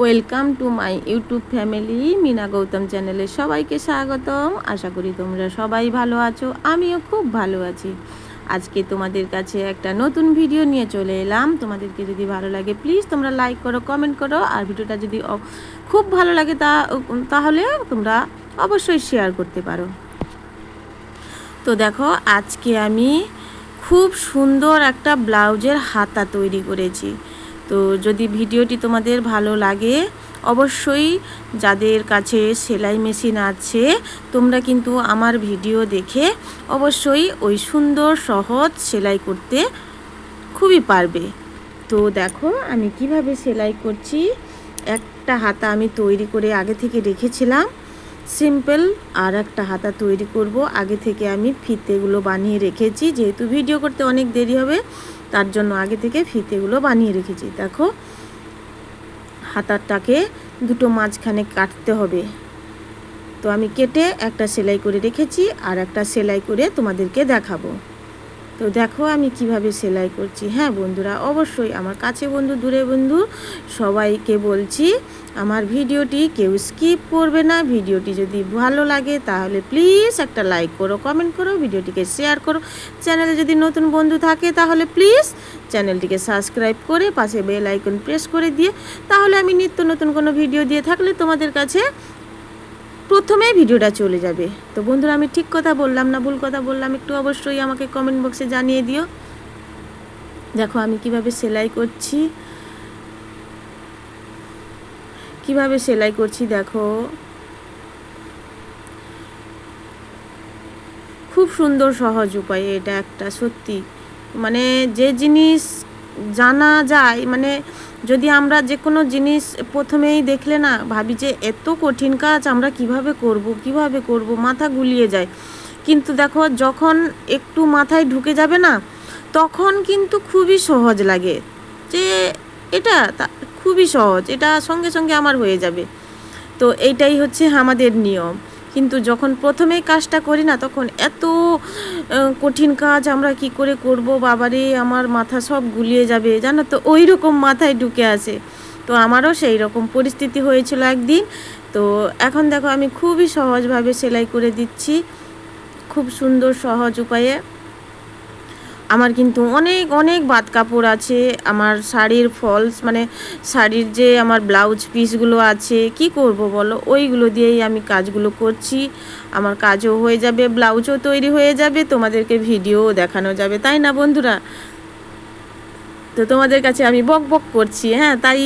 Welcome to my YouTube family Meena Gautam চ্যানেলে সবাইকে স্বাগতম। আশা করি তোমরা সবাই ভালো আছো, আমিও খুব ভালো আছি। আজকে তোমাদের কাছে একটা নতুন ভিডিও নিয়ে চলে এলাম। তোমাদেরকে যদি ভালো লাগে প্লিজ তোমরা লাইক করো কমেন্ট করো। আর ভিডিওটা যদি খুব ভালো লাগে তা তাহলে তোমরা অবশ্যই শেয়ার করতে পারো। তো দেখো, আজকে আমি খুব সুন্দর একটা ব্লাউজের হাতা তৈরি করেছি। তো যদি ভিডিওটি তোমাদের ভালো লাগে, অবশ্যই যাদের কাছে সেলাই মেশিন আছে, তোমরা কিন্তু আমার ভিডিও দেখে অবশ্যই ওই সুন্দর, সহজ সেলাই করতে খুবই পারবে। তো দেখো, আমি কীভাবে সেলাই করছি। একটা হাতা আমি তৈরি করে আগে থেকে রেখেছিলাম। সিম্পল আর একটা হাতা তৈরি করব। আগে থেকে আমি ফিতেগুলো বানিয়ে রেখেছি। যেহেতু ভিডিও করতে অনেক দেরি হবে তার জন্য আগে থেকে ফিতেগুলো বানিয়ে রেখেছি। দেখো, হাতারটাকে দুটো মাঝখানে কাটতে হবে। তো আমি কেটে একটা সেলাই করে রেখেছি আর একটা সেলাই করে তোমাদেরকে দেখাবো। তো দেখো আমি কীভাবে সেলাই করছি। হ্যাঁ বন্ধুরা, অবশ্যই আমার কাছে বন্ধু, দূরে বন্ধু, সবাইকে বলছি, আমার ভিডিওটি কেউ স্কিপ করবে না। ভিডিওটি যদি ভালো লাগে তাহলে প্লিজ একটা লাইক করো, কমেন্ট করো, ভিডিওটিকে শেয়ার করো। চ্যানেলে যদি নতুন বন্ধু থাকে তাহলে প্লিজ চ্যানেলটিকে সাবস্ক্রাইব করে পাশে বেল আইকন প্রেস করে দিয়ে, তাহলে আমি নিত্য নতুন কোনো ভিডিও দিয়ে থাকলে তোমাদের কাছে প্রথমেই ভিডিওটা চলে যাবে। তো বন্ধুরা, আমি ঠিক কথা বললাম না? ভুল কথা বললাম? একটু অবশ্যই আমাকে কমেন্ট বক্সে জানিয়ে দিও। দেখো, আমি কীভাবে সেলাই করছি। কীভাবে সেলাই করছি দেখো। খুব সুন্দর, সহজ উপায় এটা একটা, সত্যি। মানে যে জিনিস জানা যায় মানে যদি আমরা যে কোনো জিনিস প্রথমেই দেখলে না, ভাবি যে এত কঠিন কাজ আমরা কীভাবে করব কীভাবে করব, মাথা গুলিয়ে যায়। কিন্তু দেখো, যখন একটু মাথায় ঢুকে যাবে না, তখন কিন্তু খুবই সহজ লাগে যে এটা খুবই সহজ, এটা সঙ্গে সঙ্গে আমার হয়ে যাবে। তো এইটাই হচ্ছে আমাদের নিয়ম। কিন্তু যখন প্রথমেই কাজটা করি না, তখন এত কঠিন কাজ আমরা কি করে করব? বাবারে, আমার মাথা সব গুলিয়ে যাবে। জানো তো ওই রকম মাথায় ঢুকে আসে তো আমারও সেই রকম পরিস্থিতি হয়েছিল একদিন। তো এখন দেখো, আমি খুবই সহজভাবে সেলাই করে দিচ্ছি। খুব সুন্দর, সহজ উপায়ে। আমার কিন্তু অনেক অনেক বাদ কাপড় আছে, আমার শাড়ির ফলস মানে শাড়ির যে আমার ব্লাউজ পিসগুলো আছে, কি করব বলো? ওইগুলো দিয়েই আমি কাজগুলো করছি। আমার কাজও হয়ে যাবে ব্লাউজও তৈরি হয়ে যাবে, তোমাদেরকে ভিডিওও দেখানো যাবে, তাই না বন্ধুরা? তো তোমাদের কাছে আমি বক বক করছি হ্যাঁ তাই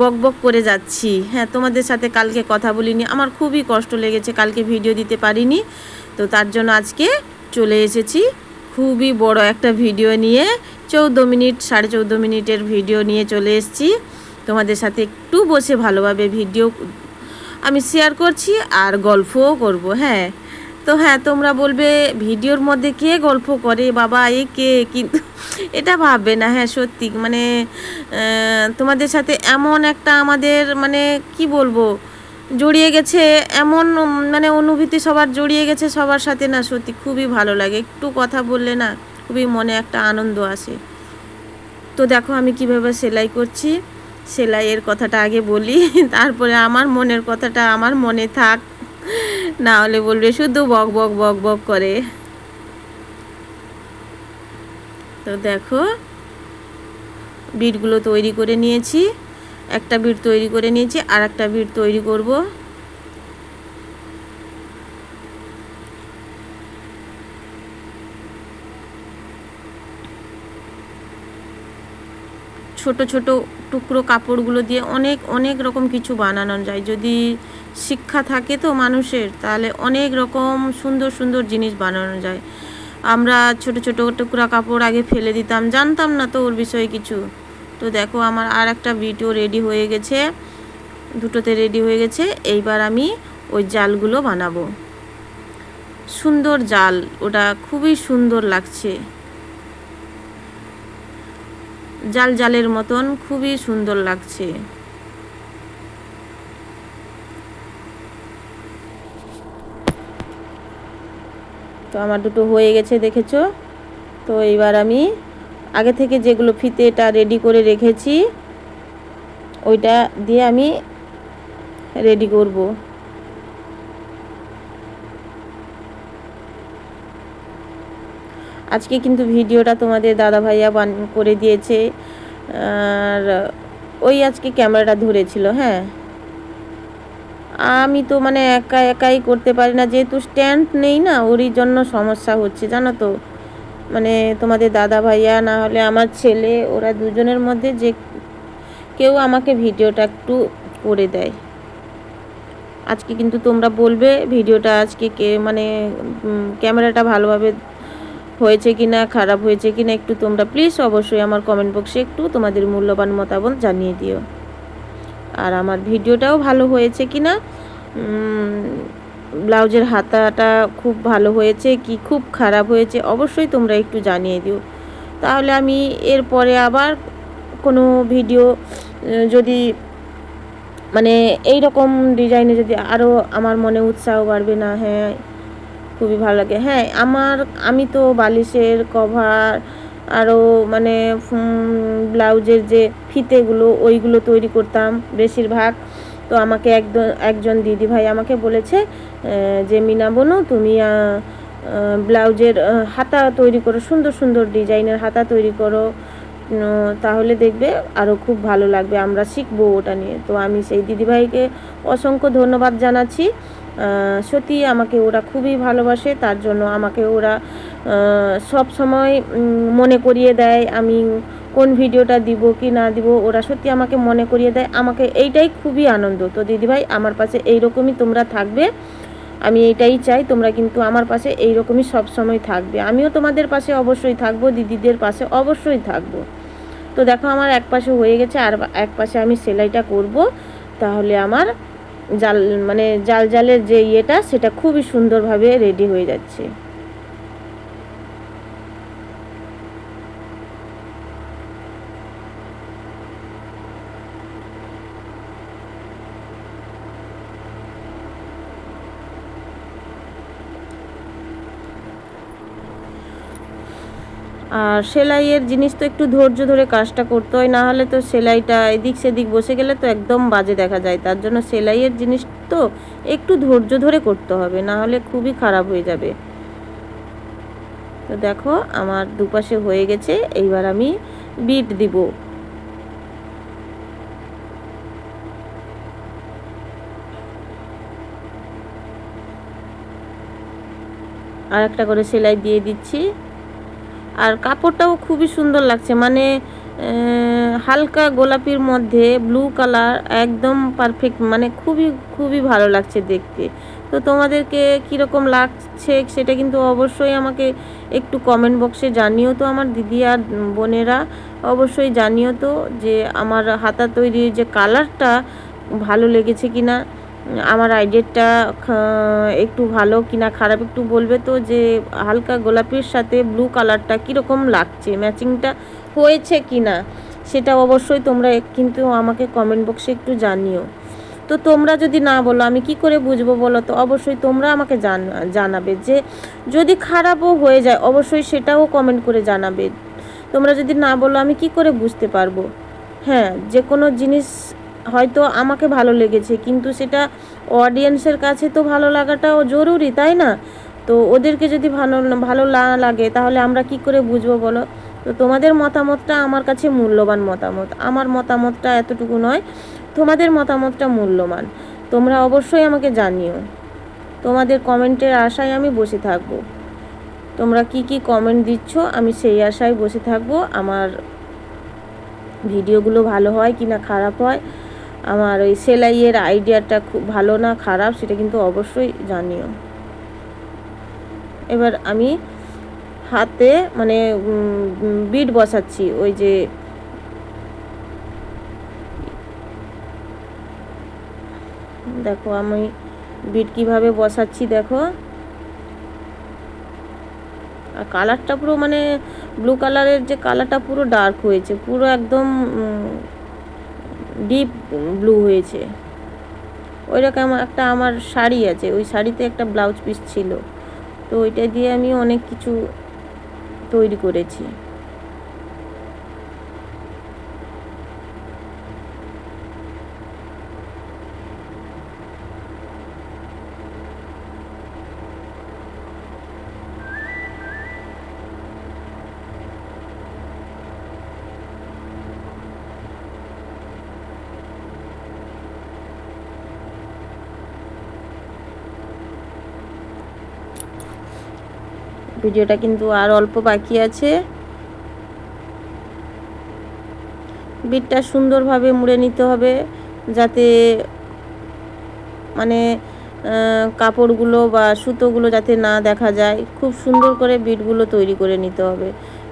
বক বক করে যাচ্ছি। হ্যাঁ তোমাদের সাথে কালকে কথা বলিনি, আমার খুবই কষ্ট লেগেছে, কালকে ভিডিও দিতে পারিনি। তো তার জন্য আজকে চলে এসেছি খুবই বড় একটা ভিডিও নিয়ে, চৌদ্দ মিনিট, সাড়ে চৌদ্দ মিনিটের ভিডিও নিয়ে চলে এসেছি। তোমাদের সাথে একটু বসে ভালোভাবে ভিডিও আমি শেয়ার করছি আর গল্পও করব হ্যাঁ। তো হ্যাঁ তোমরা বলবে, ভিডিওর মধ্যে কে গল্প করে? বাবা, এ কে? কিন্তু এটা ভাববে না হ্যাঁ সত্যি। মানে তোমাদের সাথে এমন একটা আমাদের মানে কি বলব? জড়িয়ে গেছে, এমন মানে অনুভূতি সবার জড়িয়ে গেছে, সবার সাথে না সত্যি খুবই ভালো লাগে। একটু কথা বললে না খুবই মনে একটা আনন্দ আসে। তো দেখো আমি কীভাবে সেলাই করছি। সেলাইয়ের কথাটা আগে বলি, তারপরে আমার মনের কথাটা আমার মনে থাক। না হলে বলবে শুধু বক বক বক বক করে। তো দেখো, বিটগুলো তৈরি করে নিয়েছি। একটা বিট তৈরি করে নিয়েছি আর একটা বিট তৈরি করব। ছোট ছোট টুকরো কাপড়গুলো দিয়ে অনেক অনেক রকম কিছু বানানো যায়। যদি শিক্ষা থাকে তো মানুষের, তাহলে অনেক রকম সুন্দর সুন্দর জিনিস বানানো যায়। আমরা ছোট ছোট টুকরা কাপড় আগে ফেলে দিতাম, জানতাম না তো ওর বিষয়ে কিছু। তো দেখো আমার আর একটা ভিডিও রেডি হয়ে গেছে। দুটোতে রেডি হয়ে গেছে। এইবার আমি ওই জালগুলো বানাবো। সুন্দর জাল। ওটা খুবই সুন্দর লাগছে। জাল জালের মতন খুবই সুন্দর লাগছে। তো আমার দুটো হয়ে গেছে, দেখেছ? তো এইবার আমি আগে থেকে যেগুলো ফিতে এটা রেডি করে রেখেছি, ওইটা দিয়ে আমি রেডি করব। আজকে কিন্তু ভিডিওটা তোমাদের দাদা ভাইয়া বান করে দিয়েছে, আর ওই আজকে ক্যামেরাটা ধরেছিল হ্যাঁ। আমি তো মানে একা একাই করতে পারি না, যেহেতু স্ট্যান্ড নেই না, ওরই জন্য সমস্যা হচ্ছে, জানো তো। মানে তোমাদের দাদা ভাইয়া, না হলে আমার ছেলে, ওরা দুজনের মধ্যে যে কেউ আমাকে ভিডিওটা একটু করে দেয়। আজকে কিন্তু তোমরা বলবে ভিডিওটা আজকে কে মানে ক্যামেরাটা ভালোভাবে হয়েছে কি না খারাপ হয়েছে কি না একটু তোমরা প্লিজ অবশ্যই আমার কমেন্ট বক্সে একটু তোমাদের মূল্যবান মতামত জানিয়ে দিও। আর আমার ভিডিওটাও ভালো হয়েছে কি না ব্লাউজের হাতাটা খুব ভালো হয়েছে, কি খুব খারাপ হয়েছে, অবশ্যই তোমরা একটু জানিয়ে দিও। তাহলে আমি এরপরে আবার কোনো ভিডিও যদি মানে এই রকম ডিজাইনে যদি আরও আমার মনে উৎসাহ বাড়বে না হ্যাঁ খুবই ভালো লাগে। হ্যাঁ আমার, আমি তো বালিশের কভার আরও মানে ব্লাউজের যে ফিতেগুলো, ওইগুলো তৈরি করতাম বেশিরভাগ। তো আমাকে একজন একজন দিদিভাই আমাকে বলেছে যে মিনা বোনু, তুমি ব্লাউজের হাতা তৈরি করো, সুন্দর সুন্দর ডিজাইনের হাতা তৈরি করো তাহলে দেখবে আরও খুব ভালো লাগবে, আমরা শিখব ওটা নিয়ে। তো আমি সেই দিদিভাইকে অসংখ্য ধন্যবাদ জানাচ্ছি। সত্যি আমাকে ওরা খুবই ভালোবাসে, তার জন্য আমাকে ওরা সব সময় মনে করিয়ে দেয়। আমি কোন ভিডিওটা দিব কি না দিব, ওরা সত্যি আমাকে মনে করিয়ে দেয়। আমাকে এইটাই খুবই আনন্দ। তো দিদিভাই, আমার পাশে এইরকমই তোমরা থাকবে। আমি এইটাই চাই, তোমরা কিন্তু আমার পাশে এইরকমই সব সময় থাকবে। আমিও তোমাদের পাশে অবশ্যই থাকব, দিদিদের পাশে অবশ্যই থাকব। তো দেখো, আমার এক পাশে হয়ে গেছে, আর এক পাশে আমি সেলাইটা করব। তাহলে আমার জাল মানে জাল জালের যে ইয়েটা, সেটা খুবই সুন্দরভাবে রেডি হয়ে যাচ্ছে। আর সেলাইয়ের জিনিস তো একটু ধৈর্য ধরে কাজটা করতে হয়, না হলে তো সেলাইটা এদিক সেদিক বসে গেলে তো একদম বাজে দেখা যায়। তার জন্য সেলাইয়ের জিনিস তো একটু ধৈর্য ধরে করতে হবে, না হলে খুবই খারাপ হয়ে যাবে। তো দেখো, আমার দুপাশে হয়ে গেছে, এইবার আমি বিট দিব। আর একটা করে সেলাই দিয়ে দিচ্ছি। আর কাপড়টাও খুবই সুন্দর লাগছে। মানে হালকা গোলাপির মধ্যে ব্লু কালার একদম পারফেক্ট মানে খুবই খুবই ভালো লাগছে দেখতে। তো তোমাদেরকে কীরকম লাগছে সেটা কিন্তু অবশ্যই আমাকে একটু কমেন্ট বক্সে জানিও তো আমার দিদি আর বোনেরা। অবশ্যই জানিও তো যে আমার হাতা তৈরির যে কালারটা ভালো লেগেছে কি না আমার আইডিয়াটা একটু ভালো কিনা খারাপ একটু বলবে তো যে হালকা গোলাপির সাথে ব্লু কালারটা কীরকম লাগছে? ম্যাচিংটা হয়েছে কি না সেটা অবশ্যই তোমরা কিন্তু আমাকে কমেন্ট বক্সে একটু জানিও। তো তোমরা যদি না বলো, আমি কি করে বুঝব বলো তো? অবশ্যই তোমরা আমাকে জানাবে যে যদি খারাপও হয়ে যায়, অবশ্যই সেটাও কমেন্ট করে জানাবে। তোমরা যদি না বলো, আমি কি করে বুঝতে পারব? হ্যাঁ যে কোনো জিনিস হয়তো আমাকে ভালো লেগেছে, কিন্তু সেটা অডিয়েন্সের কাছে তো ভালো লাগাটাও জরুরি, তাই না? তো ওদেরকে যদি ভালো ভালো না লাগে, তাহলে আমরা কি করে বুঝব বলো? তো তোমাদের মতামতটা আমার কাছে মূল্যবান মতামত। আমার মতামতটা এতটুকু নয়, তোমাদের মতামতটা মূল্যবান। তোমরা অবশ্যই আমাকে জানিও। তোমাদের কমেন্টের আশায় আমি বসে থাকব। তোমরা কি কি কমেন্ট দিচ্ছ, আমি সেই আশায় বসে থাকব। আমার ভিডিওগুলো ভালো হয় কি না খারাপ হয় আমার ওই সেলাইয়ের আইডিয়াটা খুব ভালো না, খারাপ, সেটা কিন্তু অবশ্যই জানিও। এবার আমি হাতে মানে বিট বসাচ্ছি, ওই যে দেখো আমি বিট কীভাবে বসাচ্ছি, দেখো। আর কালারটা পুরো মানে ব্লু কালারের যে কালারটা পুরো ডার্ক হয়েছে, পুরো একদম ডিপ ব্লু হয়েছে। ওইরকম একটা, আমার শাড়ি আছে, ওই শাড়িতে একটা ব্লাউজ পিস ছিল। তো ওইটা দিয়ে আমি অনেক কিছু তৈরি করেছি। ভিডিওটা কিন্তু আর অল্প বাকি আছে। বিটটা সুন্দরভাবে মুড়ে নিতে হবে যাতে মানে কাপড়গুলো বা সুতোগুলো যাতে না দেখা যায়। খুব সুন্দর করে বিটগুলো তৈরি করে নিতে হবে।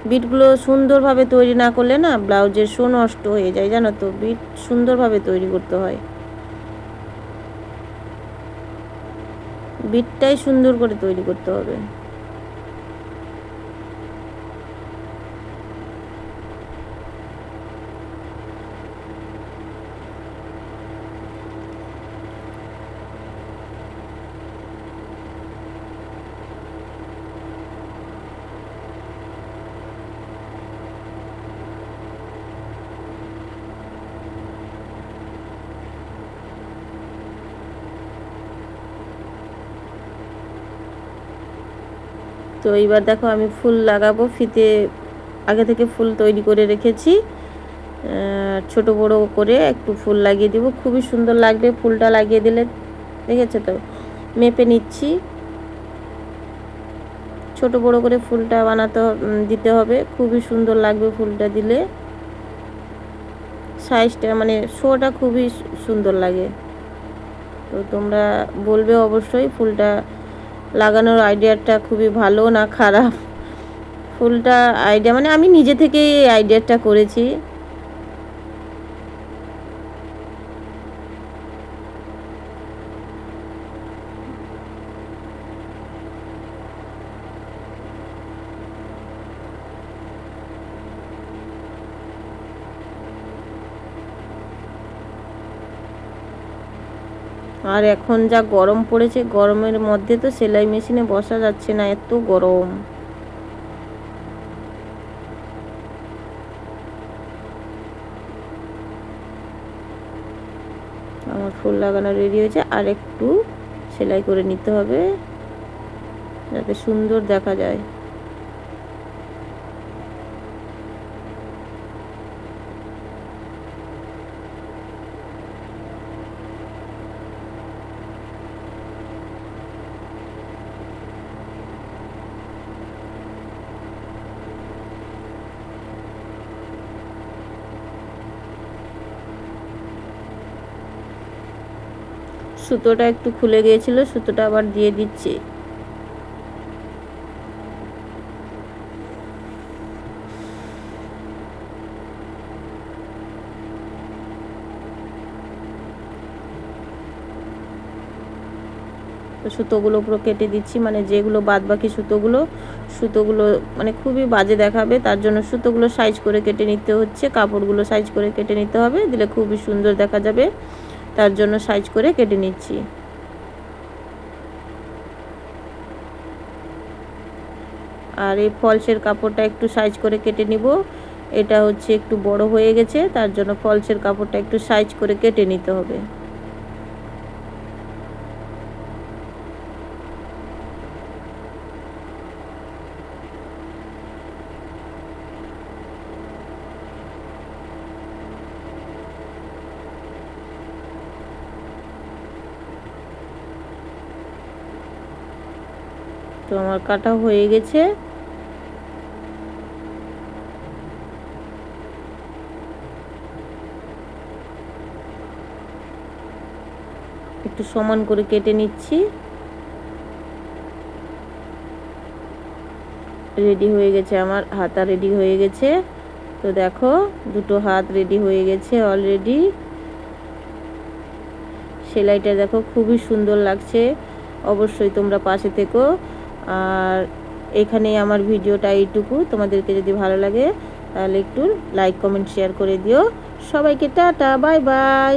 বিটগুলো সুন্দরভাবে তৈরি না করলে না ব্লাউজের শো নষ্ট হয়ে যায়, জানো তো? বিট সুন্দরভাবে তৈরি করতে হয়। বিটটাই সুন্দর করে তৈরি করতে হবে। তো এইবার দেখো আমি ফুল লাগাবো, ফিতে আগে থেকে ফুল তৈরি করে রেখেছি। ছোট বড় করে একটু ফুল লাগিয়ে দিব। খুবই সুন্দর লাগবে ফুলটা লাগিয়ে দিলে, দেখেছ তো? মেপে নিচ্ছি। ছোট বড় করে ফুলটা বানাতে দিতে হবে। খুবই সুন্দর লাগবে ফুলটা দিলে। সাইজটা মানে শোটা খুবই সুন্দর লাগে। তো তোমরা বলবে অবশ্যই ফুলটা লাগানোর আইডিয়াটা খুবই ভালো না খারাপ? ফুলটা আইডিয়া মানে আমি নিজে থেকেই এই আইডিয়াটা করেছি। আর এখন যা গরম পড়েছে, গরমের মধ্যে তো সেলাই মেশিনে বসা যাচ্ছে না, এত গরম। আমার ফুল লাগানো রেডি হয়েছে, আর একটু সেলাই করে নিতে হবে, যাতে সুন্দর দেখা যায়। সুতোটা একটু খুলে গিয়েছিল, সুতোটা আবার দিয়ে দিচ্ছি। সুতোগুলো পুরো কেটে দিচ্ছি মানে যেগুলো বাদ বাকি সুতোগুলো সুতোগুলো মানে খুবই বাজে দেখাবে, তার জন্য সুতোগুলো সাইজ করে কেটে নিতে হচ্ছে, কাপড়গুলো সাইজ করে কেটে নিতে হবে, দিলে খুবই সুন্দর দেখা যাবে। তার জন্য সাইজ করে কেটে নিচ্ছি। আর এই ফলসের কাপড়টা একটু সাইজ করে কেটে নিব। এটা হচ্ছে একটু বড় হয়ে গেছে, তার জন্য ফলসের কাপড়টা একটু সাইজ করে কেটে নিতে হবে। তো আমার কাটা হয়ে গেছে। একটু সমান করে কেটে নিচ্ছি। রেডি হয়ে গেছে আমার, হাতা রেডি হয়ে গেছে। তো দেখো, দুটো হাত রেডি হয়ে গেছে অলরেডি সেলাইটা দেখো, খুবই সুন্দর লাগছে। অবশ্যই তোমরা পাশে থেকো। আর এখানেই আমার ভিডিওটা এইটুকু। তোমাদেরকে যদি ভালো লাগে, তাহলে একটু লাইক কমেন্ট শেয়ার করে দিও। সবাইকে টাটা বাই বাই